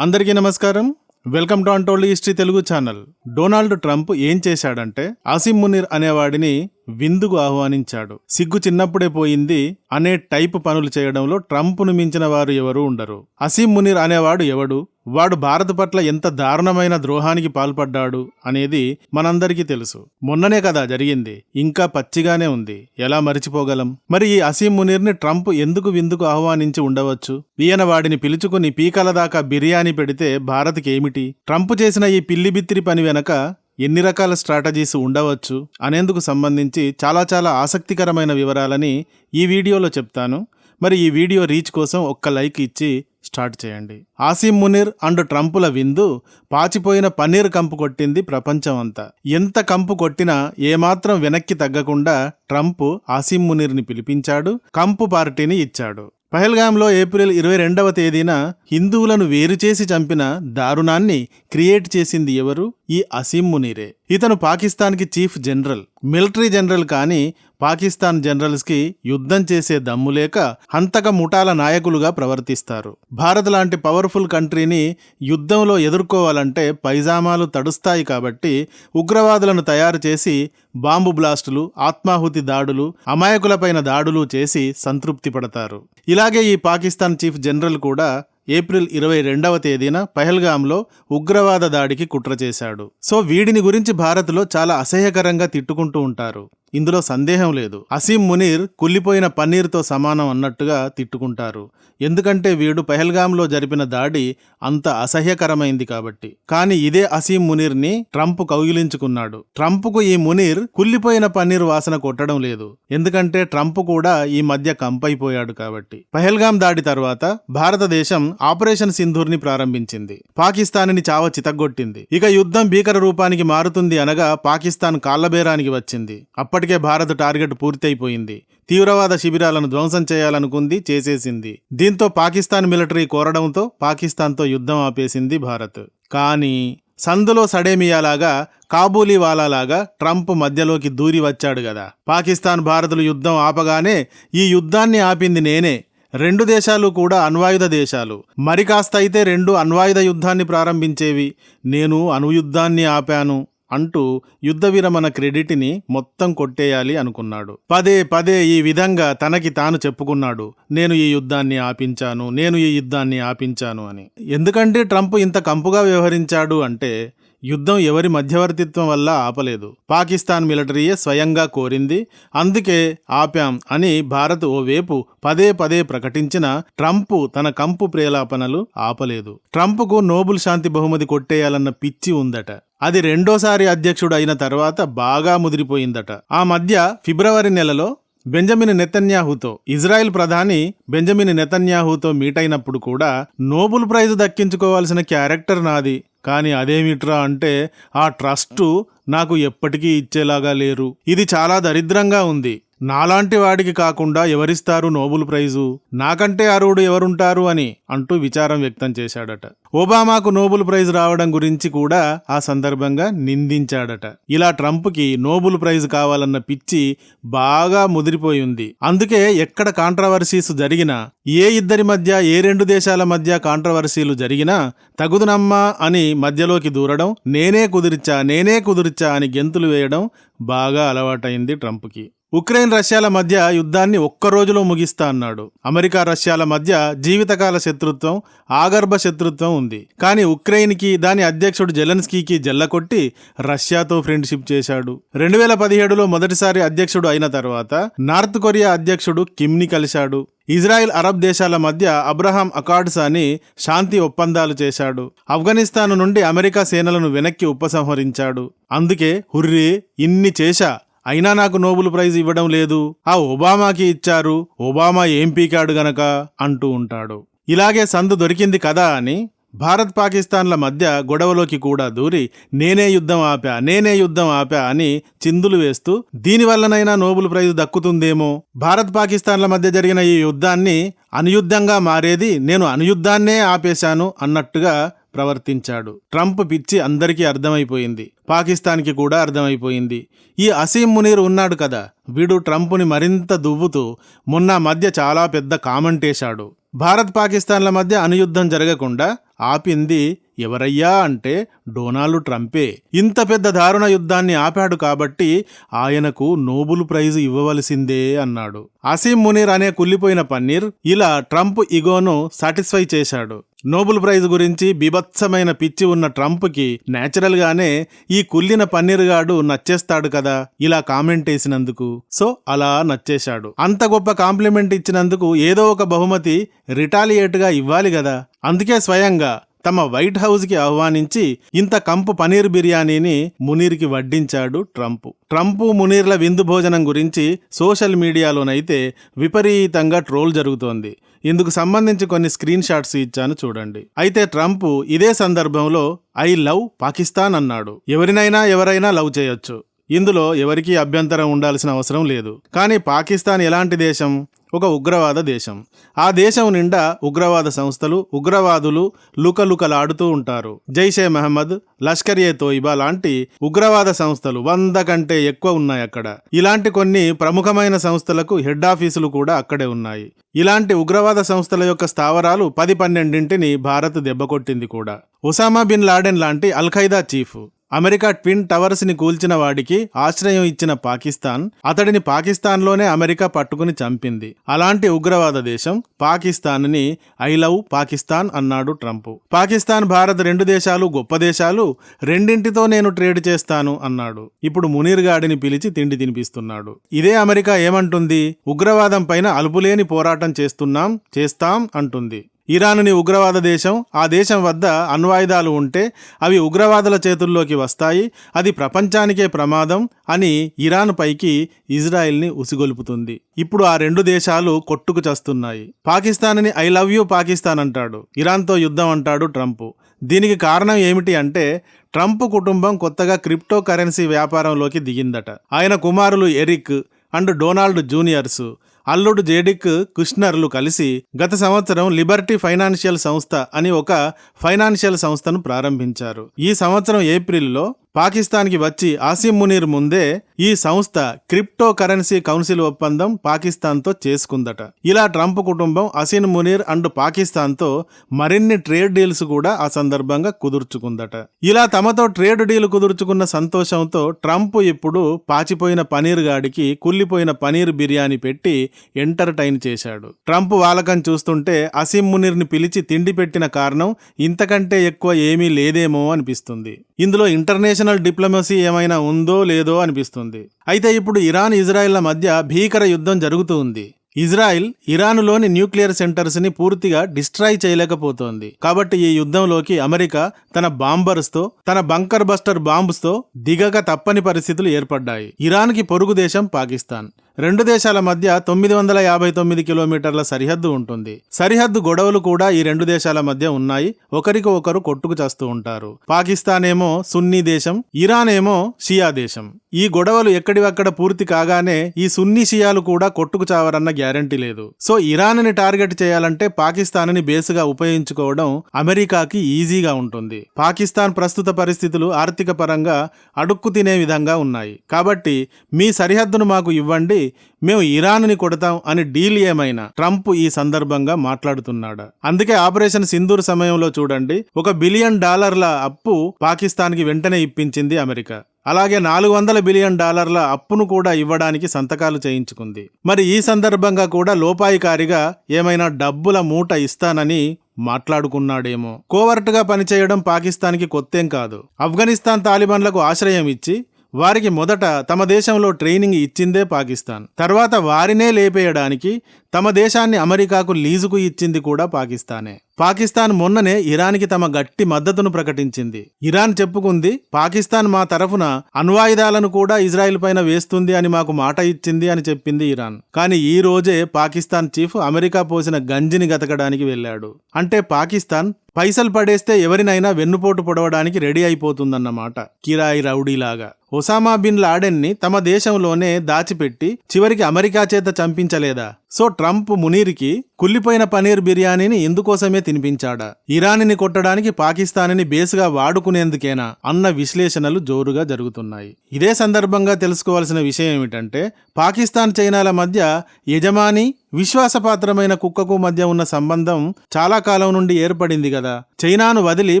అందరికీ నమస్కారం. Welcome to untold history Telugu channel. Donald Trump ఏం చేశాడంటే ఆసిమ్ మునీర్ అనేవాడిని విందుకు ఆహ్వానించాడు. సిగ్గు చిన్నప్పుడే పోయింది అనే టైప్ పనులు చేయడంలో ట్రంప్ను మించిన వారు ఎవరూ ఉండరు. అసీం మునీర్ అనేవాడు ఎవడు? వాడు భారత్ పట్ల ఎంత దారుణమైన ద్రోహానికి పాల్పడ్డాడు అనేది మనందరికీ తెలుసు. మొన్ననే కదా జరిగింది. ఇంకా పచ్చిగానే ఉంది. ఎలా మరిచిపోగలం? మరి ఈ అసీం మునీర్ని ట్రంప్ ఎందుకు విందుకు ఆహ్వానించి ఉండవచ్చు? ఈయన వాడిని పిలుచుకుని పీకల దాకా బిర్యానీ పెడితే భారత్కి ఏమిటి ట్రంప్ చేసిన ఈ పిల్లి బిత్తిరి పని వెనక ఎన్ని రకాల స్ట్రాటజీస్ ఉండవచ్చు అనేందుకు సంబంధించి చాలా చాలా ఆసక్తికరమైన వివరాలని ఈ వీడియోలో చెప్తాను. మరి ఈ వీడియో రీచ్ కోసం ఒక్క లైక్ ఇచ్చి స్టార్ట్ చేయండి. ఆసిం మునీర్ అండ్ ట్రంపుల విందు పాచిపోయిన పన్నీర్ కంపు కొట్టింది ప్రపంచం అంతా ఎంత కంపు కొట్టినా ఏమాత్రం వెనక్కి తగ్గకుండా ట్రంప్ ఆసిం మునీర్ని పిలిపించాడు కంపు పార్టీని ఇచ్చాడు. పహల్గాంలో ఏప్రిల్ ఇరవై రెండవ తేదీన హిందువులను వేరు చేసి చంపిన దారుణాన్ని క్రియేట్ చేసింది ఎవరు? ఈ అసీం మునీరే. ఇతను పాకిస్తాన్కి చీఫ్ జనరల్ మిలిటరీ జనరల్ కానీ పాకిస్తాన్ జనరల్స్కి యుద్ధం చేసే దమ్ము లేక హంతక ముఠాల నాయకులుగా ప్రవర్తిస్తారు. భారత్ లాంటి పవర్ఫుల్ కంట్రీని యుద్ధంలో ఎదుర్కోవాలంటే పైజామాలు తడుస్తాయి కాబట్టి ఉగ్రవాదులను తయారు చేసి బాంబు బ్లాస్టులు ఆత్మాహుతి దాడులు అమాయకులపైన దాడులు చేసి సంతృప్తి పడతారు. ఇలాగే ఈ పాకిస్తాన్ చీఫ్ జనరల్ కూడా ఏప్రిల్ ఇరవై రెండవ తేదీన పహల్గాంలో ఉగ్రవాద దాడికి కుట్ర చేశాడు. సో వీడిని గురించి భారత్లో చాలా అసహ్యకరంగా తిట్టుకుంటూ ఉంటారు. ఇందులో సందేహం లేదు. అసీం మునీర్ కుల్లిపోయిన పన్నీర్తో సమానం అన్నట్టుగా తిట్టుకుంటారు. ఎందుకంటే వీడు పహల్గాంలో జరిపిన దాడి అంత అసహ్యకరమైంది కాబట్టి. కానీ ఇదే అసీం మునీర్ని ట్రంప్ కౌగిలించుకున్నాడు. ట్రంప్కు ఈ మునీర్ కుల్లిపోయిన పన్నీర్ వాసన కొట్టడం లేదు. ఎందుకంటే ట్రంప్ కూడా ఈ మధ్య కంపైపోయాడు కాబట్టి. పహల్గాం దాడి తర్వాత భారతదేశం ఆపరేషన్ సింధూర్ని ప్రారంభించింది. పాకిస్తాన్ని చావ చితగ్గొట్టింది. ఇక యుద్ధం భీకర రూపానికి మారుతుంది అనగా పాకిస్తాన్ కాళ్ళబేరానికి వచ్చింది. అప్పటికే భారత్ టార్గెట్ పూర్తయిపోయింది. తీవ్రవాద శిబిరాలను ధ్వంసం చేయాలనుకుంది చేసేసింది. దీంతో పాకిస్తాన్ మిలిటరీ కోరడంతో పాకిస్తాన్తో యుద్ధం ఆపేసింది భారత్. కానీ సందులో సడేమియాలాగా కాబూలీవాలాలాగా ట్రంప్ మధ్యలోకి దూరి వచ్చాడు కదా పాకిస్తాన్ భారతులు యుద్ధం ఆపగానే ఈ యుద్ధాన్ని ఆపింది నేనే. రెండు దేశాలు కూడా అణ్వాయుధ దేశాలు. మరి కాస్త అయితే రెండు అణ్వాయుధ యుద్ధాన్ని ప్రారంభించేవి. నేను అణుయుద్ధాన్ని ఆపాను. అంటూ యుద్ధ విరమణ క్రెడిట్ని మొత్తం కొట్టేయాలి అనుకున్నాడు. పదే పదే ఈ విధంగా తనకి తాను చెప్పుకున్నాడు నేను ఈ యుద్ధాన్ని ఆపించాను నేను ఈ యుద్ధాన్ని ఆపించాను అని. ఎందుకంటే ట్రంప్ ఇంత కంపుగా వ్యవహరించాడు అంటే యుద్ధం ఎవరి మధ్యవర్తిత్వం వల్ల ఆపలేదు. పాకిస్తాన్ మిలిటరీయే స్వయంగా కోరింది. అందుకే ఆపాం అని భారత్ ఓవేపు పదే పదే ప్రకటించిన ట్రంప్ తన కంపు ప్రేలాపనలు ఆపలేదు. ట్రంప్కు నోబుల్ శాంతి బహుమతి కొట్టేయాలన్న పిచ్చి ఉందట. అది రెండోసారి అధ్యక్షుడు అయిన తర్వాత బాగా ముదిరిపోయిందట. ఆ మధ్య ఫిబ్రవరి నెలలో బెంజమిన్ నెతన్యాహుతో ఇజ్రాయెల్ ప్రధాని బెంజమిన్ నెతన్యాహుతో మీట్ అయినప్పుడు కూడా నోబుల్ ప్రైజ్ దక్కించుకోవాల్సిన క్యారెక్టర్ నాది కానీ అదేమిట్రా అంటే ఆ ట్రస్టు నాకు ఎప్పటికీ ఇచ్చేలాగా లేరు. ఇది చాలా దరిద్రంగా ఉంది. నాలాంటి వాడికి కాకుండా ఎవరిస్తారు నోబుల్ ప్రైజు? నాకంటే అరువుడు ఎవరుంటారు అని అంటూ విచారం వ్యక్తం చేశాడట. ఒబామాకు నోబుల్ ప్రైజ్ రావడం గురించి కూడా ఆ సందర్భంగా నిందించాడట. ఇలా ట్రంప్కి నోబుల్ ప్రైజ్ కావాలన్న పిచ్చి బాగా ముదిరిపోయి ఉంది. అందుకే ఎక్కడ కాంట్రవర్సీస్ జరిగినా ఏ ఇద్దరి మధ్య ఏ రెండు దేశాల మధ్య కాంట్రవర్సీలు జరిగినా తగుదునమ్మా అని మధ్యలోకి దూరడం నేనే కుదిరిచా నేనే కుదిరిచా అని గెంతులు వేయడం బాగా అలవాటైంది ట్రంప్కి. ఉక్రెయిన్ రష్యాల మధ్య యుద్ధాన్ని ఒక్క రోజులో ముగిస్తా అన్నాడు. అమెరికా రష్యాల మధ్య జీవితకాల శత్రుత్వం ఆగర్భ శత్రుత్వం ఉంది. కానీ ఉక్రెయిన్కి దాని అధ్యక్షుడు జెలెన్స్కీకి జల్లకొట్టి రష్యాతో ఫ్రెండ్షిప్ చేశాడు. రెండు వేల పదిహేడులో మొదటిసారి అధ్యక్షుడు అయిన తర్వాత నార్త్ కొరియా అధ్యక్షుడు కిమ్ని కలిశాడు. ఇజ్రాయెల్ అరబ్ దేశాల మధ్య అబ్రహాం అకార్డ్స్ అని శాంతి ఒప్పందాలు చేశాడు. ఆఫ్ఘనిస్తాన్ నుండి అమెరికా సేనలను వెనక్కి ఉపసంహరించాడు. అందుకే హుర్రే ఇన్ని చేశా అయినా నాకు నోబెల్ ప్రైజ్ ఇవ్వడం లేదు. ఆ ఒబామాకి ఇచ్చారు. ఒబామా ఏం పీకాడు గనక? అంటూ ఉంటాడు. ఇలాగే సందు దొరికింది కదా అని భారత్ పాకిస్తాన్ల మధ్య గొడవలోకి కూడా దూరి నేనే యుద్ధం ఆపా నేనే యుద్ధం ఆపా అని చిందులు వేస్తూ దీనివల్లనైనా నోబెల్ ప్రైజ్ దక్కుతుందేమో? భారత్ పాకిస్తాన్ల మధ్య జరిగిన ఈ యుద్ధాన్ని అనుయుద్ధంగా మారేది నేను అనుయుద్ధాన్నే ఆపేశాను అన్నట్టుగా ప్రవర్తించాడు. ట్రంప్ పిచ్చి అందరికీ అర్థమైపోయింది. పాకిస్తాన్కి కూడా అర్థమైపోయింది. ఈ అసీం మునీర్ ఉన్నాడు కదా. వీడు ట్రంప్ని మరింత దువ్వుతూ మొన్న మధ్య చాలా పెద్ద కామెంట్ వేశాడు. భారత్ పాకిస్తాన్ల మధ్య అనుయుద్ధం జరగకుండా ఆపింది ఎవరయ్యా అంటే డొనాల్డ్ ట్రంపే. ఇంత పెద్ద దారుణ యుద్ధాన్ని ఆపాడు కాబట్టి ఆయనకు నోబుల్ ప్రైజ్ ఇవ్వవలసిందే అన్నాడు. అసీం మునీర్ అనే కుల్లిపోయిన పన్నీర్ ఇలా ట్రంప్ ఇగోను సాటిస్ఫై చేశాడు. నోబుల్ ప్రైజ్ గురించి బీభత్సమైన పిచ్చి ఉన్న ట్రంప్కి నేచురల్గానే ఈ కుల్లిన పన్నీరుగాడు నచ్చేస్తాడు కదా ఇలా కామెంట్ వేసినందుకు. సో అలా నచ్చేశాడు. అంత గొప్ప కాంప్లిమెంట్ ఇచ్చినందుకు ఏదో ఒక బహుమతి రిటాలియేట్గా ఇవ్వాలి కదా. అందుకే స్వయంగా తమ వైట్ హౌస్కి ఆహ్వానించి ఇంత కంపు పనీర్ బిర్యానీని మునీర్కి వడ్డించాడు ట్రంప్. ట్రంప్ మునీర్ల విందు భోజనం గురించి సోషల్ మీడియాలోనైతే విపరీతంగా ట్రోల్ జరుగుతోంది. ఇందుకు సంబంధించి కొన్ని స్క్రీన్ షాట్స్ ఇచ్చాను చూడండి. అయితే ట్రంప్ ఇదే సందర్భంలో ఐ లవ్ పాకిస్తాన్ అన్నాడు. ఎవరినైనా ఎవరైనా లవ్ చేయొచ్చు. ఇందులో ఎవరికీ అభ్యంతరం ఉండాల్సిన అవసరం లేదు. కానీ పాకిస్తాన్ ఎలాంటి దేశం? ఒక ఉగ్రవాద దేశం. ఆ దేశం నిండా ఉగ్రవాద సంస్థలు ఉగ్రవాదులు లుకలుకలాడుతూ ఉంటారు. జైషే మహమ్మద్ లష్కర్ ఏ తోయిబా లాంటి ఉగ్రవాద సంస్థలు వంద కంటే ఎక్కువ ఉన్నాయి అక్కడ. ఇలాంటి కొన్ని ప్రముఖమైన సంస్థలకు హెడ్ ఆఫీసులు కూడా అక్కడే ఉన్నాయి. ఇలాంటి ఉగ్రవాద సంస్థల యొక్క స్థావరాలు పది పన్నెండింటిని భారత్ దెబ్బకొట్టింది కూడా. ఒసామా బిన్ లాడెన్ లాంటి Al Qaeda chief America twin టవర్స్ని కూల్చిన వాడికి ఆశ్రయం ఇచ్చిన పాకిస్తాన్ అతడిని పాకిస్తాన్లోనే అమెరికా పట్టుకుని చంపింది. అలాంటి ఉగ్రవాద దేశం పాకిస్తాన్ని ఐ లవ్ పాకిస్తాన్ అన్నాడు ట్రంప్. పాకిస్తాన్ భారత్ రెండు దేశాలు గొప్ప దేశాలు రెండింటితో నేను ట్రేడ్ చేస్తాను అన్నాడు. ఇప్పుడు మునీర్ గాడిని పిలిచి తిండి తినిపిస్తున్నాడు. ఇదే అమెరికా ఏమంటుంది? ఉగ్రవాదం పైన అలుపులేని పోరాటం చేస్తున్నాం చేస్తాం అంటుంది. ఇరానుని ఉగ్రవాద దేశం ఆ దేశం వద్ద అణ్వాయుధాలు ఉంటే అవి ఉగ్రవాదుల చేతుల్లోకి వస్తాయి అది ప్రపంచానికే ప్రమాదం అని ఇరాన్ పైకి ఇజ్రాయెల్ని ఉసిగొలుపుతుంది. ఇప్పుడు ఆ రెండు దేశాలు కొట్టుకు చస్తున్నాయి. పాకిస్తాన్ని ఐ లవ్ యూ పాకిస్తాన్ అంటాడు. ఇరాన్తో యుద్ధం అంటాడు ట్రంప్. దీనికి కారణం ఏమిటి అంటే ట్రంప్ కుటుంబం కొత్తగా క్రిప్టో కరెన్సీ వ్యాపారంలోకి దిగిందట. ఆయన కుమారులు ఎరిక్ అండ్ డొనాల్డ్ జూనియర్స్. అల్లుడు జేడిక్ కుష్నర్లు కలిసి గత సంవత్సరం లిబర్టీ ఫైనాన్షియల్ సంస్థ అని ఒక ఫైనాన్షియల్ సంస్థను ప్రారంభించారు. ఈ సంవత్సరం ఏప్రిల్లో పాకిస్తాన్కి వచ్చి ఆసిం మునీర్ ముందే ఈ సంస్థ క్రిప్టో కరెన్సీ కౌన్సిల్ ఒప్పందం పాకిస్తాన్తో చేసుకుందట. ఇలా ట్రంప్ కుటుంబం అసిన్ మునీర్ అండ్ పాకిస్తాన్తో మరిన్ని ట్రేడ్ డీల్స్ కూడా ఆ సందర్భంగా కుదుర్చుకుందట. ఇలా తమతో ట్రేడ్ డీల్ కుదుర్చుకున్న సంతోషంతో ట్రంప్ ఇప్పుడు పాచిపోయిన పనీర్ గాడికి కుల్లిపోయిన పనీర్ బిర్యానీ పెట్టి ఎంటర్టైన్ చేశాడు. ట్రంప్ వాలకం చూస్తుంటే అసిం మునీర్ని పిలిచి తిండి పెట్టిన కారణం ఇంతకంటే ఎక్కువ ఏమీ లేదేమో అనిపిస్తుంది. ఇందులో ఇంటర్నేషనల్ డిప్లొమసీ ఏమైనా ఉందో లేదో అనిపిస్తుంది. అయితే ఇప్పుడు ఇరాన్ ఇజ్రాయెల్ల మధ్య భీకర యుద్ధం జరుగుతూ ఉంది. ఇజ్రాయిల్ ఇరానులోని న్యూక్లియర్ సెంటర్స్ని పూర్తిగా డిస్ట్రాయ్ చేయలేకపోతోంది. కాబట్టి ఈ యుద్ధంలోకి అమెరికా తన బాంబర్స్తో తన బంకర్ బస్టర్ బాంబ్స్తో దిగక తప్పని పరిస్థితులు ఏర్పడ్డాయి. ఇరాన్కి పొరుగు దేశం పాకిస్తాన్. రెండు దేశాల మధ్య తొమ్మిది వందల యాభై తొమ్మిది కిలోమీటర్ల సరిహద్దు ఉంటుంది. సరిహద్దు గొడవలు కూడా ఈ రెండు దేశాల మధ్య ఉన్నాయి. ఒకరికి ఒకరు కొట్టుకు చేస్తూ ఉంటారు. పాకిస్తాన్ ఏమో సున్నీ దేశం ఇరాన్ ఏమో షియా దేశం. ఈ గొడవలు ఎక్కడివక్కడ పూర్తి కాగానే ఈ సున్నీ షియాలు కూడా కొట్టుకు చావరన్న గ్యారంటీ లేదు. సో ఇరాన్ని టార్గెట్ చేయాలంటే పాకిస్తాన్ని బేసుగా ఉపయోగించుకోవడం అమెరికాకి ఈజీగా ఉంటుంది. పాకిస్తాన్ ప్రస్తుత పరిస్థితులు ఆర్థిక పరంగా అడుక్కు తినే విధంగా ఉన్నాయి. కాబట్టి మీ సరిహద్దును మాకు ఇవ్వండి. మేము ఇరాన్ని కొడతాం అని డీల్ ఏమైనా? ట్రంప్ ఈ సందర్భంగా మాట్లాడుతున్నాడు? అందుకే ఆపరేషన్ సింధూర్ సమయంలో చూడండి ఒక బిలియన్ డాలర్ల అప్పు పాకిస్తాన్కి వెంటనే ఇప్పించింది అమెరికా. అలాగే నాలుగు వందల బిలియన్ డాలర్ల అప్పును కూడా ఇవ్వడానికి సంతకాలు చేయించుకుంది. మరి ఈ సందర్భంగా కూడా లోపాయికారిగా ఏమైనా డబ్బుల మూట ఇస్తానని మాట్లాడుకున్నాడేమో. కోవర్ట్గా పనిచేయడం పాకిస్తాన్కి కొత్తేం కాదు. ఆఫ్ఘనిస్తాన్ తాలిబాన్లకు ఆశ్రయం ఇచ్చి వారికి మొదట తమ దేశంలో ట్రైనింగ్ ఇచ్చిందే పాకిస్తాన్. తర్వాత వారినే లేపేయడానికి తమ దేశాన్ని అమెరికాకు లీజుకు ఇచ్చింది కూడా పాకిస్తానే. పాకిస్తాన్ మొన్ననే ఇరాన్కి తమ గట్టి మద్దతును ప్రకటించింది. ఇరాన్ చెప్పుకుంది పాకిస్తాన్ మా తరఫున అణ్వాయుధాలను కూడా ఇజ్రాయెల్ పైన వేస్తుంది అని మాకు మాట ఇచ్చింది అని చెప్పింది ఇరాన్. కానీ ఈ రోజే పాకిస్తాన్ చీఫ్ అమెరికా పోసిన గంజిని గతకడానికి వెళ్ళాడు. అంటే పాకిస్తాన్ పైసలు పడేస్తే ఎవరినైనా వెన్నుపోటు పొడవడానికి రెడీ అయిపోతుందన్నమాట. కిరాయి రౌడీలాగా. ఒసామా బిన్ లాడెన్ని తమ దేశంలోనే దాచిపెట్టి చివరికి అమెరికా చేత చంపించలేదా? సో ట్రంప్ మునీర్కి కుల్లిపోయిన పనీర్ బిర్యానీని ఇందుకోసమే తినిపించాడా. ఇరానిని కొట్టడానికి పాకిస్తాన్ని బేస్గా వాడుకునేందుకేనా అన్న విశ్లేషణలు జోరుగా జరుగుతున్నాయి. ఇదే సందర్భంగా తెలుసుకోవాల్సిన విషయం ఏమిటంటే పాకిస్తాన్ చైనాల మధ్య యజమాని విశ్వాసపాత్రమైన కుక్కకు మధ్య ఉన్న సంబంధం చాలా కాలం నుండి ఏర్పడింది కదా చైనాను వదిలి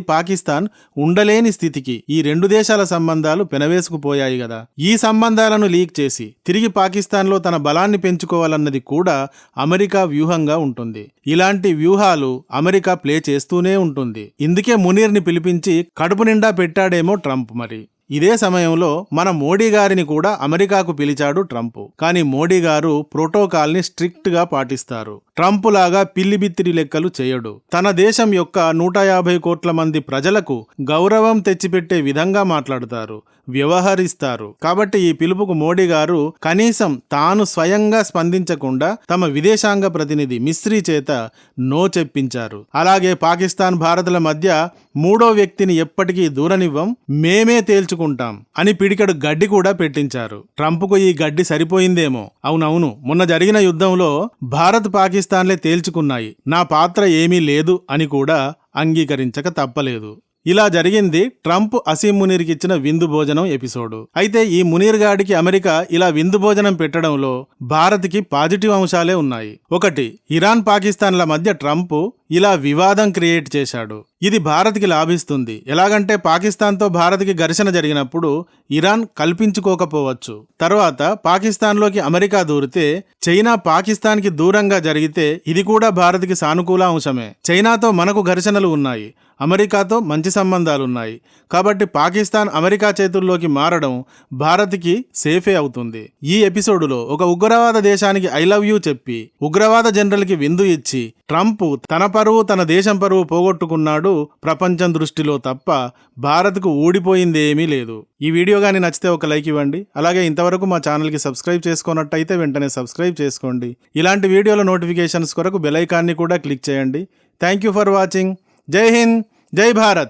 పాకిస్తాన్ ఉండలేని స్థితికి ఈ రెండు దేశాల సంబంధాలు పెనవేసుకుపోయాయి కదా ఈ సంబంధాలను లీక్ చేసి తిరిగి పాకిస్తాన్లో తన బలాన్ని పెంచుకోవాలన్నది కూడా అమెరికా వ్యూహంగా ఉంటుంది. ఇలాంటి వ్యూహాలు అమెరికా ప్లే చేస్తూనే ఉంటుంది. ఇందుకే మునీర్ని పిలిపించి కడుపు నిండా పెట్టాడేమో ట్రంప్ మరి. ఇదే సమయంలో మన మోడీ గారిని కూడా అమెరికాకు పిలిచాడు ట్రంప్. కానీ మోడీ గారు ప్రోటోకాల్ని స్ట్రిక్ట్గా స్ట్రిక్ట్గా పాటిస్తారు. ట్రంప్ లాగా పిల్లిబిత్తిరి లెక్కలు చేయడు. తన దేశం యొక్క నూట యాభై కోట్ల మంది ప్రజలకు గౌరవం తెచ్చిపెట్టే విధంగా మాట్లాడతారు వ్యవహరిస్తారు. కాబట్టి ఈ పిలుపుకు మోడీ గారు కనీసం తాను స్వయంగా స్పందించకుండా తమ విదేశాంగ ప్రతినిధి మిస్త్రీ చేత నో చెప్పించారు. అలాగే పాకిస్తాన్ భారత్ల మధ్య మూడో వ్యక్తిని ఎప్పటికీ దూరనివ్వం మేమే తేల్చుకుంటాం అని పిడికడు గడ్డి కూడా పెట్టించారు. ట్రంప్కు ఈ గడ్డి సరిపోయిందేమో? అవునవును. మొన్న జరిగిన యుద్ధంలో భారత్ పాకిస్తాన్లే తేల్చుకున్నాయి. నా పాత్ర ఏమీ లేదు అని కూడా అంగీకరించక తప్పలేదు. ఇలా జరిగింది ట్రంప్ అసీం మునీర్కి ఇచ్చిన విందు భోజనం ఎపిసోడు. అయితే ఈ మునీర్ గాడికి అమెరికా ఇలా విందు భోజనం పెట్టడంలో భారత్కి పాజిటివ్ అంశాలే ఉన్నాయి. ఒకటి ఇరాన్ పాకిస్తాన్ల మధ్య ట్రంప్ ఇలా వివాదం క్రియేట్ చేశాడు. ఇది భారత్కి లాభిస్తుంది. ఎలాగంటే పాకిస్తాన్తో భారత్కి ఘర్షణ జరిగినప్పుడు ఇరాన్ కల్పించుకోకపోవచ్చు. తర్వాత పాకిస్తాన్లోకి అమెరికా దూరితే చైనా పాకిస్తాన్కి దూరంగా జరిగితే ఇది కూడా భారత్కి సానుకూల అంశమే. చైనాతో మనకు ఘర్షణలు ఉన్నాయి. అమెరికాతో మంచి సంబంధాలున్నాయి. కాబట్టి పాకిస్తాన్ అమెరికా చేతుల్లోకి మారడం భారత్కి సేఫే అవుతుంది. ఈ ఎపిసోడులో ఒక ఉగ్రవాద దేశానికి ఐ లవ్ యూ చెప్పి ఉగ్రవాద జనరల్కి విందు ఇచ్చి ట్రంప్ తన పరువు తన దేశం పరువు పోగొట్టుకున్నాడు ప్రపంచం దృష్టిలో తప్ప భారత్కు ఊడిపోయిందేమీ లేదు. ఈ వీడియో కానీ నచ్చితే ఒక లైక్ ఇవ్వండి. అలాగే ఇంతవరకు మా ఛానల్కి సబ్స్క్రైబ్ చేసుకున్నట్టయితే వెంటనే సబ్స్క్రైబ్ చేసుకోండి. ఇలాంటి వీడియోల నోటిఫికేషన్స్ కొరకు బెల్ ఐకాన్ని కూడా క్లిక్ చేయండి. Thank you for watching. జై హింద్ జై భారత్.